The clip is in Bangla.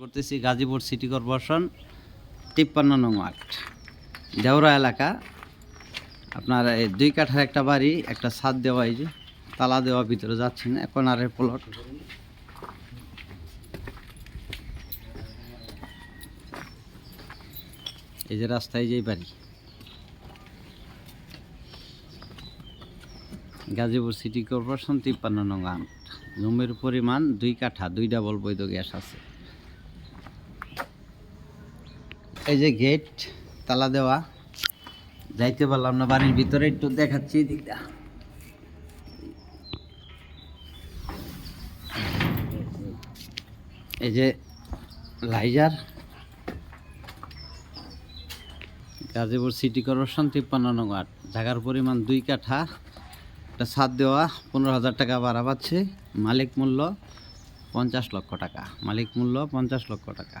করতেছি গাজীপুর সিটি কর্পোরেশন তিপ্পান্ন নং আট দেওরা এলাকা, আপনার এই দুই কাঠার একটা বাড়ি, একটা ছাদ দেওয়া, এই যে তালা দেওয়া, ভিতরে যাচ্ছে না আর প্লট এই যে রাস্তায় যেই বাড়ি। গাজীপুর সিটি কর্পোরেশন তিপ্পান্ন নং ওয়ার্ড। জমির পরিমাণ দুই কাঠা দুই ডাবল বৈধ গ্যাস আছে। এই যে গেট তালা দেওয়া। যাইতে পারলাম না, বাড়ির ভিতরে একটু দেখাচ্ছি দিকটা। এই যে লাইজার। গাজীপুর সিটি কর্পোরেশন তিপ্পান্ন নং ওয়ার্ড। জায়গার পরিমাণ দুই কাঠা। একটা ছাদ দেওয়া, পনেরো হাজার টাকা ভাড়া পাচ্ছে। মালিক মূল্য পঞ্চাশ লক্ষ টাকা। মালিক মূল্য পঞ্চাশ লক্ষ টাকা।